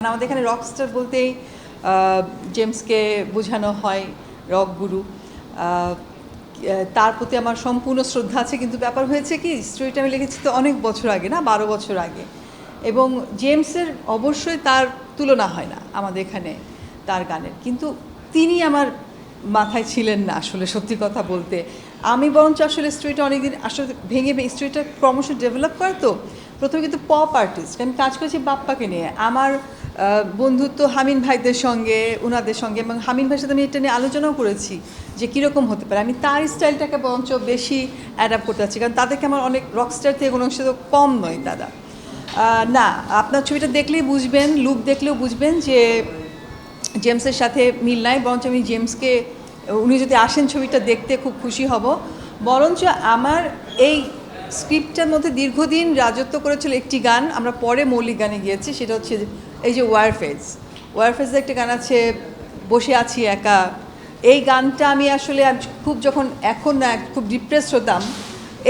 মানে আমাদের এখানে রকস্টার বলতেই জেমসকে বোঝানো হয় রক গুরু তার প্রতি আমার সম্পূর্ণ শ্রদ্ধা আছে, কিন্তু ব্যাপার হয়েছে কি স্টোরিটা আমি লিখেছি তো অনেক বছর আগে না, বারো বছর আগে। এবং জেমসের অবশ্যই তার তুলনা হয় না আমাদের এখানে তার গানের। কিন্তু তিনি আমার মাথায় ছিলেন না আসলে সত্যি কথা বলতে। আমি বরঞ্চ আসলে স্টোরিটা অনেকদিন আসলে ভেঙে স্টোরিটা ক্রমশ ডেভেলপ করে তো প্রথমে কিন্তু পপ আর্টিস্ট আমি কাজ করেছি বাপ্পাকে নিয়ে। আমার বন্ধুত্ব হামিন ভাইদের সঙ্গে ওনাদের সঙ্গে, এবং হামিন ভাইয়ের সাথে আমি এটা নিয়ে আলোচনাও করেছি যে কীরকম হতে পারে। আমি তার স্টাইলটাকে বরঞ্চ বেশি অ্যাডাপ্ট করতে চাচ্ছি, কারণ তাদেরকে আমার অনেক রকস্টার থেকে কোনো অংশে কম নয় দাদা। না, আপনার ছবিটা দেখলেই বুঝবেন লুক দেখলেও বুঝবেন যে জেমসের সাথে মিল নাই, বরঞ্চ আমি জেমসকে, উনি যদি আসেন ছবিটা দেখতে, খুব খুশি হব। বরঞ্চ আমার এই স্ক্রিপ্টটার মধ্যে দীর্ঘদিন রাজত্ব করেছিল একটি গান, আমরা পরে মৌলিক গানে গিয়েছি, সেটা হচ্ছে এই যে ওয়ারফেজ ওয়ারফেজের একটা গান আছে, বসে আছি একা। এই গানটা আমি আসলে খুব যখন এখন না, খুব ডিপ্রেসড হতাম,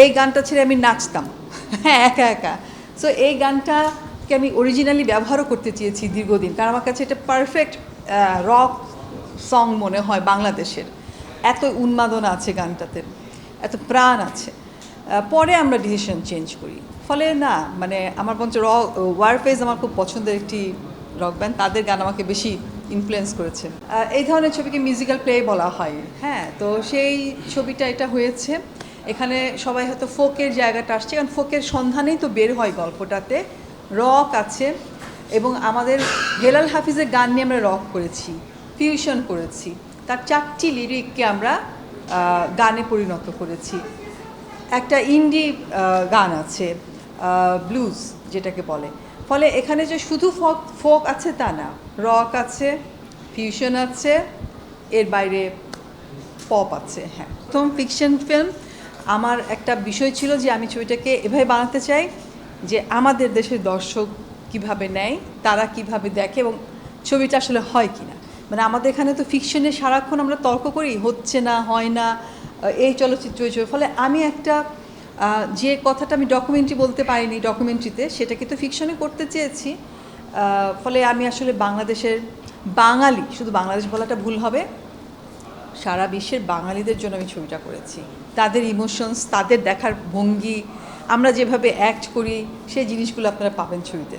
এই গানটা ছেড়ে আমি নাচতাম। হ্যাঁ একা একা। সো এই গানটাকে আমি অরিজিনালি ব্যবহারও করতে চেয়েছি দীর্ঘদিন, কারণ আমার কাছে এটা পারফেক্ট রক সং মনে হয় বাংলাদেশের। এত উন্মাদনা আছে গানটাতে, এত প্রাণ আছে। পরে আমরা ডিসিশন চেঞ্জ করি। ফলে না মানে আমার বঞ্চ র ওয়ারফেজ আমার খুব পছন্দের একটি রক ব্যান্ড তাদের গান আমাকে বেশি ইনফ্লুয়েন্স করেছে। এই ধরনের ছবিকে মিউজিক্যাল প্লে বলা হয়। হ্যাঁ তো সেই ছবিটা এটা হয়েছে। এখানে সবাই হয়তো ফোকের জায়গাটা আসছে, কারণ ফোকের সন্ধানেই তো বের হয় গল্পটাতে। রক আছে এবং আমাদের হেলাল হাফিজের গান নিয়ে আমরা রক করেছি ফিউশন করেছি। তার চারটি লিরিককে আমরা গানে পরিণত করেছি। একটা ইন্ডি গান আছে ব্লুজ যেটাকে বলে। ফলে এখানে যে শুধু ফোক ফোক আছে তা না রক আছে ফিউশন আছে, এর বাইরে পপ আছে হ্যাঁ। প্রথম ফিকশন ফিল্ম আমার একটা বিষয় ছিল যে আমি ছবিটাকে এভাবে বানাতে চাই যে আমাদের দেশের দর্শক কীভাবে নেয়, তারা কীভাবে দেখে এবং ছবিটা আসলে হয় কি না মানে আমাদের এখানে তো ফিকশনে সারাক্ষণ আমরা তর্ক করি, হচ্ছে না, হয় না এই চলচ্চিত্র ছবি ফলে আমি একটা যে কথাটা আমি ডকুমেন্টারি বলতে পারিনি ডকুমেন্টারিতে সেটাকে তো ফিকশনে করতে চেয়েছি। ফলে আমি আসলে বাংলাদেশের বাঙালি, শুধু বাংলাদেশ বলাটা ভুল হবে, সারা বিশ্বের বাঙালিদের জন্য আমি ছবিটা করেছি। তাদের ইমোশনস তাদের দেখার ভঙ্গি, আমরা যেভাবে অ্যাক্ট করি, সেই জিনিসগুলো আপনারা পাবেন ছবিতে।